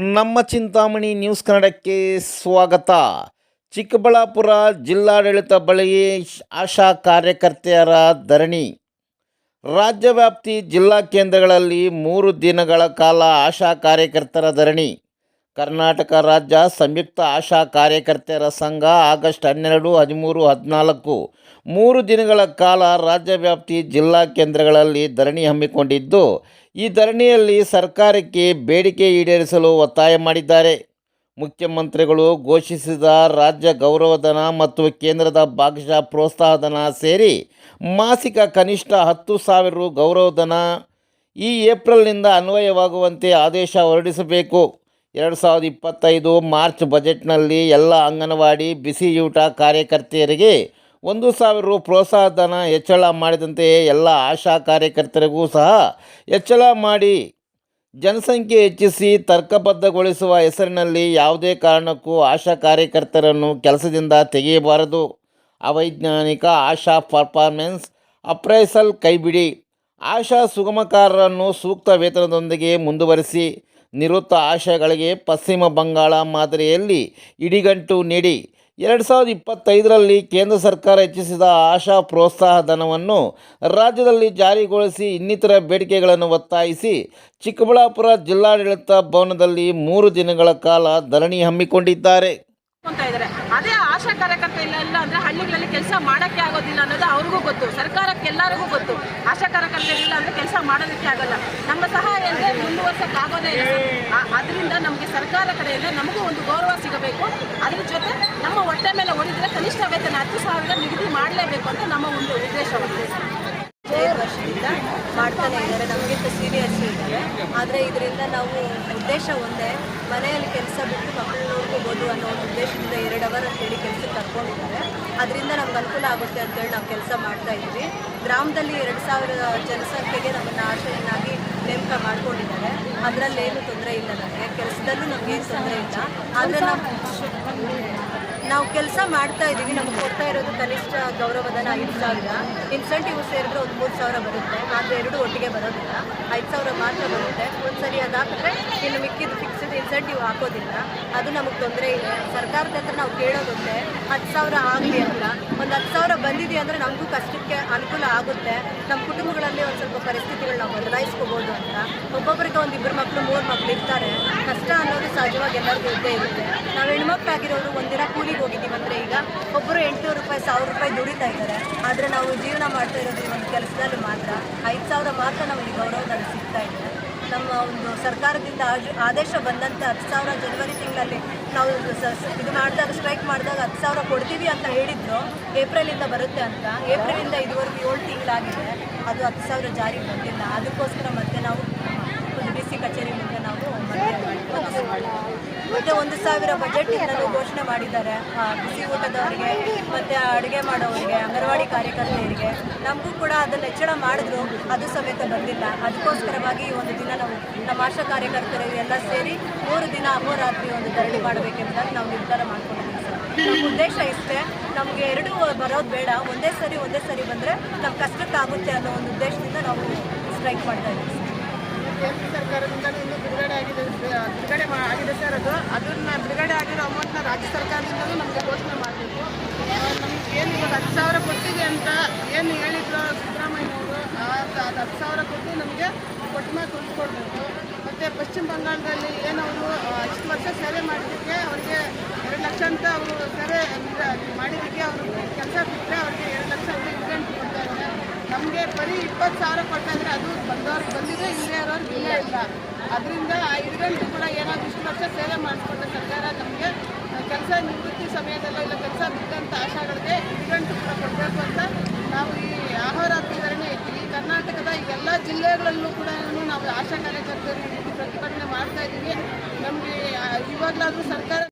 ನಮ್ಮ ಚಿಂತಾಮಣಿ ನ್ಯೂಸ್ ಕನ್ನಡಕ್ಕೆ ಸ್ವಾಗತ. ಚಿಕ್ಕಬಳ್ಳಾಪುರ ಜಿಲ್ಲಾಡಳಿತ ಬಳಿ ಆಶಾ ಕಾರ್ಯಕರ್ತೆಯರ ಧರಣಿ. ರಾಜ್ಯವ್ಯಾಪ್ತಿ ಜಿಲ್ಲಾ ಕೇಂದ್ರಗಳಲ್ಲಿ ಮೂರು ದಿನಗಳ ಕಾಲ ಆಶಾ ಕಾರ್ಯಕರ್ತರ ಧರಣಿ. ಕರ್ನಾಟಕ ರಾಜ್ಯ ಸಂಯುಕ್ತ ಆಶಾ ಕಾರ್ಯಕರ್ತೆಯರ ಸಂಘ ಆಗಸ್ಟ್ ಹನ್ನೆರಡು, ಹದಿಮೂರು, ಹದಿನಾಲ್ಕು, ಮೂರು ದಿನಗಳ ಕಾಲ ರಾಜ್ಯವ್ಯಾಪ್ತಿ ಜಿಲ್ಲಾ ಕೇಂದ್ರಗಳಲ್ಲಿ ಧರಣಿ ಹಮ್ಮಿಕೊಂಡಿದ್ದು ಈ ಧರಣಿಯಲ್ಲಿ ಸರ್ಕಾರಕ್ಕೆ ಬೇಡಿಕೆ ಈಡೇರಿಸಲು ಒತ್ತಾಯ ಮಾಡಿದ್ದಾರೆ. ಮುಖ್ಯಮಂತ್ರಿಗಳು ಘೋಷಿಸಿದ ರಾಜ್ಯ ಗೌರವಧನ ಮತ್ತು ಕೇಂದ್ರದ ಭಾಗಶಃ ಪ್ರೋತ್ಸಾಹಧನ ಸೇರಿ ಮಾಸಿಕ ಕನಿಷ್ಠ ಹತ್ತು ಸಾವಿರ ಗೌರವಧನ ಈ ಏಪ್ರಿಲ್ನಿಂದ ಅನ್ವಯವಾಗುವಂತೆ ಆದೇಶ ಹೊರಡಿಸಬೇಕು. ಎರಡು ಸಾವಿರದ ಇಪ್ಪತ್ತೈದು ಮಾರ್ಚ್ ಬಜೆಟ್ನಲ್ಲಿ ಎಲ್ಲ ಅಂಗನವಾಡಿ, ಬಿಸಿಯೂಟ ಕಾರ್ಯಕರ್ತೆಯರಿಗೆ ಒಂದು ಸಾವಿರ ರು ಪ್ರೋತ್ಸಾಹಧನ, ಹೆಚ್ಚಳ ಮಾಡಿದಂತೆ ಎಲ್ಲ ಆಶಾ ಕಾರ್ಯಕರ್ತರಿಗೂ ಸಹ ಹೆಚ್ಚಳ ಮಾಡಿ ಜನಸಂಖ್ಯೆ ಹೆಚ್ಚಿಸಿ ತರ್ಕಬದ್ಧಗೊಳಿಸುವ ಹೆಸರಿನಲ್ಲಿ ಯಾವುದೇ ಕಾರಣಕ್ಕೂ ಆಶಾ ಕಾರ್ಯಕರ್ತರನ್ನು ಕೆಲಸದಿಂದ ತೆಗೆಯಬಾರದು. ಅವೈಜ್ಞಾನಿಕ ಆಶಾ ಪರ್ಫಾರ್ಮೆನ್ಸ್, ಅಪ್ರೈಸಲ್ ಕೈಬಿಡಿ, ಆಶಾ ಸುಗಮಕಾರರನ್ನು ಸೂಕ್ತ ವೇತನದೊಂದಿಗೆ ಮುಂದುವರಿಸಿ, ನಿವೃತ್ತ ಆಶಯಗಳಿಗೆ ಪಶ್ಚಿಮ ಬಂಗಾಳ ಮಾದರಿಯಲ್ಲಿ ಇಡಿಗಂಟು ನೀಡಿ ಎರಡು ಸಾವಿರದ ಇಪ್ಪತ್ತೈದರಲ್ಲಿ ಕೇಂದ್ರ ಸರ್ಕಾರ ಹೆಚ್ಚಿಸಿದ ಆಶಾ ಪ್ರೋತ್ಸಾಹ ಧನವನ್ನು ರಾಜ್ಯದಲ್ಲಿ ಜಾರಿಗೊಳಿಸಿ ಇನ್ನಿತರ ಬೇಡಿಕೆಗಳನ್ನು ಒತ್ತಾಯಿಸಿ ಚಿಕ್ಕಬಳ್ಳಾಪುರ ಜಿಲ್ಲಾಡಳಿತ ಭವನದಲ್ಲಿ ಮೂರು ದಿನಗಳ ಕಾಲ ಧರಣಿ ಹಮ್ಮಿಕೊಂಡಿದ್ದಾರೆ. ಆಶಾ ಕಾರ್ಯಕರ್ತ ಇಲ್ಲ ಇಲ್ಲ ಅಂದ್ರೆ ಹಳ್ಳಿಗಳಲ್ಲಿ ಕೆಲಸ ಮಾಡೋಕ್ಕೆ ಆಗೋದಿಲ್ಲ ಅನ್ನೋದು ಅವ್ರಿಗೂ ಗೊತ್ತು. ಸರ್ಕಾರಕ್ಕೆ ಎಲ್ಲರಿಗೂ ಗೊತ್ತು. ಆಶಾ ಕಾರ್ಯಕರ್ತ ಇಲ್ಲ ಅಂದ್ರೆ ಕೆಲಸ ಮಾಡೋದಕ್ಕೆ ಆಗಲ್ಲ. ನಮ್ಮ ಸಹಾಯ ಇಲ್ಲದೆ ಮುಂದುವರ್ಸಕ್ಕೆ ಆಗೋದೇ ಇಲ್ಲ ಅದರಿಂದ ನಮಗೆ ಸರ್ಕಾರ ಕಡೆಯಿಂದ ನಮಗೂ ಒಂದು ಗೌರವ ಸಿಗಬೇಕು. ಅದ್ರ ಜೊತೆ ನಮ್ಮ ಹೊಟ್ಟೆ ಮೇಲೆ ಹೊಡಿದ್ರೆ ಕನಿಷ್ಠ ವೇತನ ಹತ್ತು ಸಾವಿರ ನಿಗದಿ ಮಾಡಲೇಬೇಕು ಅಂತ ನಮ್ಮ ಒಂದು ಉದ್ದೇಶವಾಗಿದೆ. ಮಾಡ್ತಾನೆ ಇದ್ದಾರೆ. ನಮಗಿಂತ ಸೀನಿಯರ್ಸ್ ಇದ್ದಾರೆ. ಆದರೆ ಇದರಿಂದ ನಾವು ಉದ್ದೇಶ ಒಂದೇ, ಮನೆಯಲ್ಲಿ ಕೆಲಸ ಬಿಟ್ಟು ಮಕ್ಕಳು ನೋಡ್ಕೋಬೋದು ಅನ್ನೋ ಒಂದು ಉದ್ದೇಶದಿಂದ ಎರಡು ಅವರ್ ಅಂತೇಳಿ ಕೆಲಸಕ್ಕೆ ಕರ್ಕೊಂಡಿದ್ದಾರೆ. ಅದರಿಂದ ನಮ್ಗೆ ಅನುಕೂಲ ಆಗುತ್ತೆ ಅಂತೇಳಿ ನಾವು ಕೆಲಸ ಮಾಡ್ತಾ ಇದ್ವಿ ಗ್ರಾಮದಲ್ಲಿ ಎರಡು ಸಾವಿರ ಜನಸಂಖ್ಯೆಗೆ ನಮ್ಮನ್ನು ಆಶ್ರಯನಾಗಿ ನೇಮಕ ಮಾಡ್ಕೊಂಡಿದ್ದಾರೆ. ಅದರಲ್ಲೇನು ತೊಂದರೆ ಇಲ್ಲ ನಮಗೆ. ಕೆಲಸದಲ್ಲೂ ನಮಗೇನು ತೊಂದರೆ ಇಲ್ಲ. ಆದರೆ ನಾವು ನಾವು ಕೆಲಸ ಮಾಡ್ತಾ ಇದ್ದೀವಿ. ನಮಗೆ ಕೊಡ್ತಾ ಇರೋದು ಕನಿಷ್ಠ ಗೌರವಧನ ಐದು ಸಾವಿರ. ಇನ್ಸೆಂಟಿವ್ ಸೇರಿದ್ರೆ ಒಂದು ಮೂರು ಸಾವಿರ ಬರುತ್ತೆ. ಆದರೆ ಎರಡು ಒಟ್ಟಿಗೆ ಬರೋದಿಲ್ಲ. ಐದು ಸಾವಿರ ಮಾತ್ರ ಬರುತ್ತೆ. ಒಂದು ಸರಿ ಅದಾಕಿದ್ರೆ ಇನ್ನು ಮಿಕ್ಕಿದ್ದು ಫಿಕ್ಸ್ಡ್ ಇನ್ಸೆಂಟಿವ್ ಹಾಕೋದಿಲ್ಲ. ಅದು ನಮಗೆ ತೊಂದರೆ ಇದೆ ಸರ್ಕಾರದ ಹತ್ರ ನಾವು ಕೇಳೋದೊಂದೇ ಹತ್ತು ಸಾವಿರ ಆಗಲಿ ಅಂತ. ಒಂದು ಹತ್ತು ಸಾವಿರ ಬಂದಿದೆ ಅಂದರೆ ನಮಗೂ ಕಷ್ಟಕ್ಕೆ ಅನುಕೂಲ ಆಗುತ್ತೆ. ನಮ್ಮ ಕುಟುಂಬಗಳಲ್ಲಿ ಒಂದು ಸ್ವಲ್ಪ ನಾವು ಬದಲಾಯಿಸ್ಕೋಬೋದು ಅಂತ. ಒಬ್ಬೊಬ್ಬರಿಗೆ ಒಂದು ಇಬ್ಬರು ಮಕ್ಕಳು ಮೂರು ಮಕ್ಕಳು ಇರ್ತಾರೆ. ಕಷ್ಟ ಅನ್ನೋದು ಸಹಜವಾಗಿ ಎಲ್ಲರಿಗೂ ಇದ್ದೇ ಇರುತ್ತೆ. ನಾವು ಹೆಣ್ಮಕ್ಳಾಗಿರೋರು ಒಂದಿನ ಕೂಲಿಗೆ ಹೋಗಿದ್ದೀವಿ ಅಂದರೆ ಈಗ ಒಬ್ಬರು ಎಂಟುನೂರು ರೂಪಾಯಿ, ಸಾವಿರ ರೂಪಾಯಿ ದುಡಿತಾ ಇದ್ದಾರೆ. ಆದರೆ ನಾವು ಜೀವನ ಮಾಡ್ತಾ ಇರೋದು ಒಂದು ಕೆಲಸದಲ್ಲಿ ಮಾತ್ರ. ಐದು ಸಾವಿರ ಮಾತ್ರ ನಮಗೆ ಗೌರವದಲ್ಲಿ ಸಿಗ್ತಾ ಇದೆ. ನಮ್ಮ ಒಂದು ಸರ್ಕಾರದಿಂದ ಆದೇಶ ಬಂದಂತೆ ಹತ್ತು ಸಾವಿರ ಜನವರಿ ತಿಂಗಳಲ್ಲಿ ನಾವು ಇದು ಮಾಡಿದಾಗ, ಸ್ಟ್ರೈಕ್ ಮಾಡಿದಾಗ ಹತ್ತು ಸಾವಿರ ಕೊಡ್ತೀವಿ ಅಂತ ಹೇಳಿದ್ರು. ಏಪ್ರಿಲಿಂದ ಬರುತ್ತೆ ಅಂತ. ಏಪ್ರಿಲಿಂದ ಇದುವರೆಗೂ ಏಳು ತಿಂಗಳಾಗಿದೆ. ಅದು ಹತ್ತು ಸಾವಿರ ಜಾರಿಗೆ ಬಂದಿಲ್ಲ. ಅದಕ್ಕೋಸ್ಕರ ಮತ್ತೆ ನಾವು ಒಂದು ಕಚೇರಿ ಮುಂದೆ ನಾವು ಮತ್ತೆ ಒಂದು ಸಾವಿರ ಬಜೆಟ್ ಘೋಷಣೆ ಮಾಡಿದ್ದಾರೆ. ಬಿಸಿ ಊಟದವರಿಗೆ, ಮತ್ತೆ ಅಡುಗೆ ಮಾಡೋವರಿಗೆ ಅಂಗನವಾಡಿ ಕಾರ್ಯಕರ್ತೆಯರಿಗೆ. ನಮಗೂ ಕೂಡ ಅದನ್ನು ಹೆಚ್ಚಳ ಮಾಡಿದ್ರು. ಅದು ಸಮೇತ ಬಂದಿಲ್ಲ. ಅದಕ್ಕೋಸ್ಕರವಾಗಿ ಈ ಒಂದು ದಿನ ನಾವು ನಮ್ಮ ಆಶಾ ಕಾರ್ಯಕರ್ತರು ಎಲ್ಲ ಸೇರಿ ಮೂರು ದಿನ ಅಹೋರಾತ್ರಿ ಒಂದು ಧರಣಿ ಮಾಡಬೇಕೆಂಬುದಾಗಿ ನಾವು ನಿರ್ಧಾರ ಮಾಡ್ಕೊಂಡಿದ್ದೀವಿ ಸರ್. ನಮ್ಮ ಉದ್ದೇಶ ಇಷ್ಟೇ. ನಮಗೆ ಎರಡು ಬರೋದು ಬೇಡ. ಒಂದೇ ಸರಿ ಒಂದೇ ಸರಿ ಬಂದರೆ ನಮ್ಮ ಕಷ್ಟಕ್ಕಾಗುತ್ತೆ ಅನ್ನೋ ಒಂದು ಉದ್ದೇಶದಿಂದ ನಾವು ಸ್ಟ್ರೈಕ್ ಮಾಡ್ತಾ ಇದ್ದೀವಿ ಕೇಂದ್ರ ಸರ್ಕಾರದಿಂದ ಇನ್ನು ಬಿಡುಗಡೆ ಆಗಿದೆ ಬಿಡುಗಡೆ ಆಗಿದೆ ಸರ್ ಅದು. ಅದನ್ನ ಬಿಡುಗಡೆ ಆಗಿರೋ ಅಮೌಂಟ್ನ ರಾಜ್ಯ ಸರ್ಕಾರದಿಂದಲೂ ನಮಗೆ ಘೋಷಣೆ ಮಾಡಬೇಕು. ನಮ್ಗೆ ಏನು ಇವಾಗ ಹತ್ತು ಸಾವಿರ ಕೊಟ್ಟಿದೆ ಅಂತ ಏನು ಹೇಳಿದ್ರು ಸಿದ್ದರಾಮಯ್ಯ ಅವರು ಅದು ಹತ್ತು ಸಾವಿರ ಕೊಟ್ಟು ನಮಗೆ ಕೊಟ್ಟನ ಮೇಲೆ ಕೊಡ್ಬೇಕು ಮತ್ತು ಪಶ್ಚಿಮ ಬಂಗಾಳದಲ್ಲಿ ಏನವರು ಇಷ್ಟು ವರ್ಷ ಸೇವೆ ಮಾಡಿದ್ದಕ್ಕೆ ಅವರಿಗೆ ಎರಡು ಲಕ್ಷ ಅಂತ ಅವರು ಸೇವೆ ಮಾಡಿದ್ದಕ್ಕೆ ಅವರು ಕೆಲಸ ಬಿಟ್ಟರೆ ಅವರಿಗೆ ಎರಡು ಲಕ್ಷ ಅಂತ ಇನ್ಸೆಂಟ್ ಕೊಡ್ತಾ ಇದ್ದಾರೆ ನಮಗೆ ಬರೀ ಇಪ್ಪತ್ತು ಸಾವಿರ ಕೊಡ್ತಾ ಅದು ಬಂದವ್ರಿಗೆ ಬಂದಿದೆ ಇಲ್ಲೇ ಇರೋರ್ಗೆ ಇಲ್ಲೇ ಇಲ್ಲ. ಅದರಿಂದ ಆ ಇರುಗಂಟು ಕೂಡ ಏನಾದ್ರು ಇಷ್ಟು ವರ್ಷ ಸೇವೆ ಮಾಡಿಸ್ಕೊಂಡ ಸರ್ಕಾರ ನಮಗೆ ಕೆಲಸ ನಿವೃತ್ತಿ ಸಮಯದಲ್ಲೋ ಇಲ್ಲ ಕೆಲಸ ಬಿದ್ದಂಥ ಆಶಾಗಳಿಗೆ ಇರುಗಂಟು ಕೂಡ ಕೊಡಬೇಕು ಅಂತ ನಾವು ಈ ಆಹಾರಾತ್ರಿ ಧರಣಿ ಈ ಕರ್ನಾಟಕದ ಎಲ್ಲ ಜಿಲ್ಲೆಗಳಲ್ಲೂ ಕೂಡ ನಾವು ಆಶಾ ಕಾರ್ಯಕರ್ತರು ಪ್ರತಿಭಟನೆ ಮಾಡ್ತಾ ಇದ್ದೀವಿ. ನಮಗೆ ಇವಾಗಲಾದರೂ ಸರ್ಕಾರ